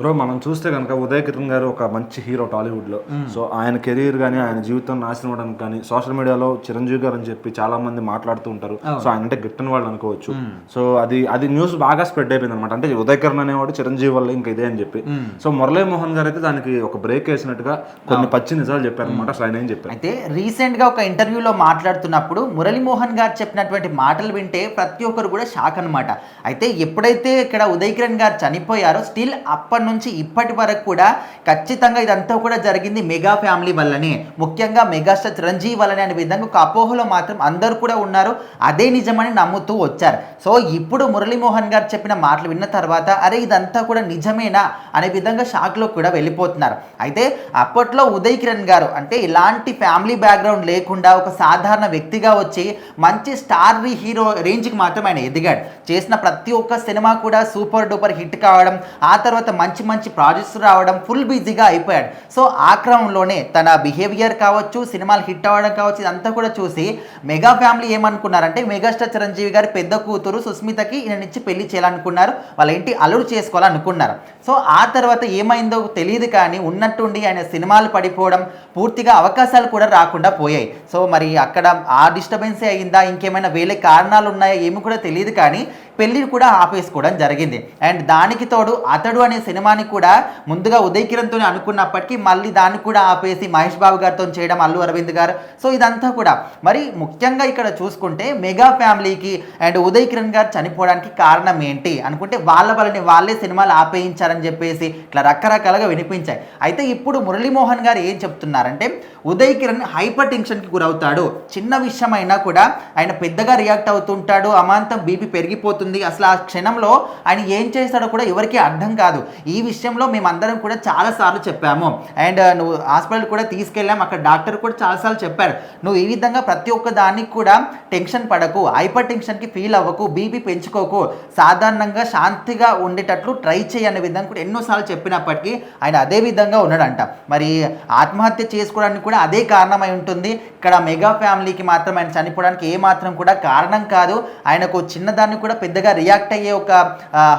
Bro మనం చూస్తే కనుక ఉదయ్ కిరణ్ గారు ఒక మంచి హీరో టాలీవుడ్లో సో ఆయన కెరీర్ కానీ ఆయన జీవితం నాశనం అవడానికి కానీ సోషల్ మీడియాలో చిరంజీవి గారు అని చెప్పి చాలా మంది మాట్లాడుతూ ఉంటారు. సో ఆయన అంటే గిట్టని వాళ్ళు అనుకోవచ్చు. సో అది అది న్యూస్ బాగా స్ప్రెడ్ అయిపోయింది అనమాట అంటే ఉదయ్ కిరణ్ అనేవాడు చిరంజీవి వల్ల ఇంకా ఇదే అని చెప్పి. సో మురళీ మోహన్ గారు అయితే దానికి ఒక బ్రేక్ వేసినట్టుగా కొన్ని పచ్చి నిజాలు చెప్పారు అనమాట అసలు ఆయన ఏం చెప్పారు? అయితే రీసెంట్గా ఒక ఇంటర్వ్యూలో మాట్లాడుతున్నప్పుడు మురళీమోహన్ గారు చెప్పినటువంటి మాటలు వింటే ప్రతి ఒక్కరు కూడా షాక్ అనమాట అయితే ఎప్పుడైతే ఇక్కడ ఉదయ్ కిరణ్ గారు చనిపోయారో స్టిల్ అప్పటి నుంచి ఇప్పటి వరకు కూడా ఖచ్చితంగా ఇదంతా కూడా జరిగింది మెగా ఫ్యామిలీ వల్లనే. ముఖ్యంగా మెగాస్టార్ చిరంజీవి వల్లనే అనే విధంగా ఒక అపోహలో మాత్రం అందరూ కూడా ఉన్నారు. అదే నిజమని నమ్ముతూ వచ్చారు. సో ఇప్పుడు మురళీమోహన్ గారు చెప్పిన మాటలు విన్న తర్వాత అరే ఇదంతా కూడా నిజమేనా అనే విధంగా షాక్లో కూడా వెళ్ళిపోతున్నారు. అయితే అప్పట్లో ఉదయ్ కిరణ్ గారు అంటే ఇలాంటి ఫ్యామిలీ బ్యాక్గ్రౌండ్ లేకుండా ఒక సాధారణ వ్యక్తిగా వచ్చి మంచి స్టార్ హీరో రేంజ్కి మాత్రం ఆయన ఎదిగాడు. చేసిన ప్రతి ఒక్క సినిమా కూడా సూపర్ డూపర్ హిట్ కావడం ఆ తర్వాత మంచి మంచి మంచి ప్రాజెక్ట్స్ రావడం ఫుల్ బిజీగా అయిపోయాడు. సో ఆ క్రమంలోనే తన బిహేవియర్ కావచ్చు సినిమాలు హిట్ అవ్వడం కావచ్చు ఇదంతా కూడా చూసి మెగా ఫ్యామిలీ ఏమనుకున్నారంటే మెగాస్టార్ చిరంజీవి గారి పెద్ద కూతురు సుస్మితకి ఈయన ఇచ్చి పెళ్ళి చేయాలనుకున్నారు. వాళ్ళ ఇంటి అల్లుడు చేసుకోవాలనుకున్నారు. సో ఆ తర్వాత ఏమైందో తెలియదు కానీ ఉన్నట్టుండి ఆయన సినిమాలు పడిపోవడం పూర్తిగా అవకాశాలు కూడా రాకుండా పోయాయి. సో మరి అక్కడ ఆ డిస్టర్బెన్సే అయిందా? ఇంకేమైనా వేరే కారణాలు ఉన్నాయా ఏమి కూడా తెలియదు కానీ పెళ్ళిని కూడా ఆపేసుకోవడం జరిగింది. అండ్ దానికి తోడు అతడు అనే సినిమాని కూడా ముందుగా ఉదయ్ కిరణ్తో అనుకున్నప్పటికీ మళ్ళీ దాన్ని కూడా ఆపేసి మహేష్ బాబు గారితో చేయడం అల్లు అరవింద్ గారు. సో ఇదంతా కూడా. మరి ముఖ్యంగా ఇక్కడ చూసుకుంటే మెగా ఫ్యామిలీకి అండ్ ఉదయ్ కిరణ్ గారు చనిపోవడానికి కారణం ఏంటి? అనుకుంటే వాళ్ళ వాళ్ళని వాళ్ళే సినిమాలు ఆపేయించారని చెప్పేసి ఇట్లా రకరకాలుగా వినిపించాయి. అయితే ఇప్పుడు మురళీమోహన్ గారు ఏం చెప్తున్నారంటే ఉదయ్ కిరణ్ హైపర్ టెన్షన్కి గురవుతాడు. చిన్న విషయమైనా కూడా ఆయన పెద్దగా రియాక్ట్ అవుతుంటాడు. అమాంతం బీపీ పెరిగిపోతుంది. అసలు ఆ క్షణంలో ఆయన ఏం చేస్తాడో కూడా ఎవరికి అర్థం కాదు. ఈ విషయంలో మేమందరం కూడా చాలాసార్లు చెప్పాము. అండ్ నువ్వు హాస్పిటల్ కూడా తీసుకెళ్ళాం. అక్కడ డాక్టర్ కూడా చాలాసార్లు చెప్పాడు నువ్వు ఈ విధంగా ప్రతి ఒక్క దానికి కూడా టెన్షన్ పడకు హైపర్ టెన్షన్కి ఫీల్ అవ్వకు బీపీ పెంచుకోకు సాధారణంగా శాంతిగా ఉండేటట్లు ట్రై చేయి అనే విధంగా కూడా ఎన్నోసార్లు చెప్పినప్పటికీ ఆయన అదే విధంగా ఉన్నాడంట. మరి ఆత్మహత్య చేసుకోవడానికి కూడా అదే కారణమై ఉంటుంది. ఇక్కడ మెగా ఫ్యామిలీకి మాత్రం ఆయన చనిపోవడానికి ఏ మాత్రం కూడా కారణం కాదు. ఆయనకు చిన్నదాన్ని కూడా పెద్దగా రియాక్ట్ అయ్యే ఒక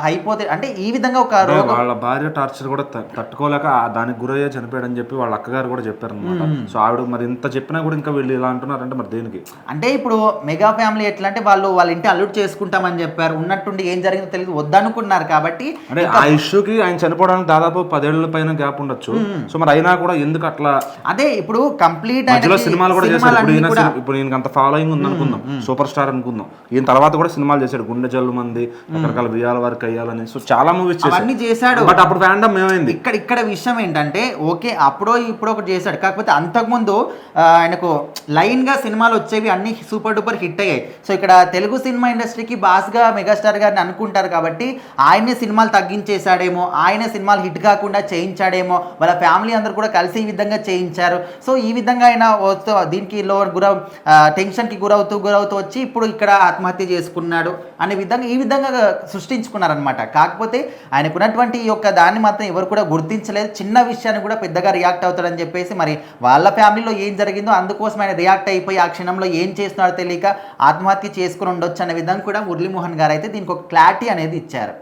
హైపోతే అంటే ఈ విధంగా ఒక అంటే వాళ్ళ భార్య టార్చర్ కూడా తట్టుకోలేక దానికి గురయ్యే చనిపోయాడని చెప్పి వాళ్ళ అక్కగారు కూడా చెప్పారు అనమాట సో ఆవిడ మరి ఇంత చెప్పినా కూడా ఇంకా వీళ్ళు ఇలా అంటున్నారంటే మరి దేనికి? అంటే ఇప్పుడు మెగా ఫ్యామిలీ ఎట్లా అంటే వాళ్ళు వాళ్ళ ఇంటి అల్లుడు చేసుకుంటామని చెప్పారు. ఉన్నట్టుండి ఏం జరిగిందో తెలియదు. వద్దనుకున్నారు కాబట్టి అంటే ఆ ఇష్యూకి ఆయన చనిపోవడానికి దాదాపు పదేళ్ళ పైన గ్యాప్ ఉండొచ్చు. సో మరి అయినా కూడా ఎందుకు అట్లా? అదే ఇప్పుడు కంప్లీట్ సినిమాలు కూడా చేశాడు. ఇప్పుడు అంత ఫాలోయింగ్ ఉంది అనుకుందాం సూపర్ స్టార్ అనుకుందాం. ఈయన తర్వాత కూడా సినిమాలు చేశాడు. గుండె జల్లు మంది రకరకాల బియ్యాల వరకు అయ్యాలని. సో చాలా మూవీస్ అవన్నీ చేశాడు. బట్ అప్పుడు ఫ్యాండమ్ ఏమైంది? ఇక్కడ ఇక్కడ విషయం ఏంటంటే ఓకే అప్పుడో ఇప్పుడు ఒకటి చేశాడు. కాకపోతే అంతకుముందు ఆయనకు లైన్గా సినిమాలు వచ్చేవి అన్ని సూపర్ డూపర్ హిట్ అయ్యాయి. సో ఇక్కడ తెలుగు సినిమా ఇండస్ట్రీకి బాస్గా మెగాస్టార్ గారిని అనుకుంటారు కాబట్టి ఆయనే సినిమాలు తగ్గించేశాడేమో ఆయనే సినిమాలు హిట్ కాకుండా చేయించాడేమో వాళ్ళ ఫ్యామిలీ అందరూ కూడా కలిసి ఈ విధంగా చేయించారు. సో ఈ విధంగా ఆయన దీనికి లో గురవు టెన్షన్కి గురవుతూ గురవుతూ వచ్చి ఇప్పుడు ఇక్కడ ఆత్మహత్య చేసుకున్నాడు. అనే విధంగా ఈ విధంగా సృష్టించుకున్నారనమాట కాకపోతే ఆయనకున్నటువంటి ఈ యొక్క దాన్ని మాత్రం ఎవరు కూడా గుర్తించలేదు. చిన్న విషయాన్ని కూడా పెద్దగా రియాక్ట్ అవుతాడని చెప్పేసి మరి వాళ్ళ ఫ్యామిలీలో ఏం జరిగిందో అందుకోసం ఆయన రియాక్ట్ అయిపోయి ఆ క్షణంలో ఏం చేస్తున్నాడో తెలియక ఆత్మహత్య చేసుకుని ఉండొచ్చు అనే విధంగా కూడా మురళీమోహన్ గారు అయితే దీనికి ఒక క్లారిటీ అనేది ఇచ్చారు.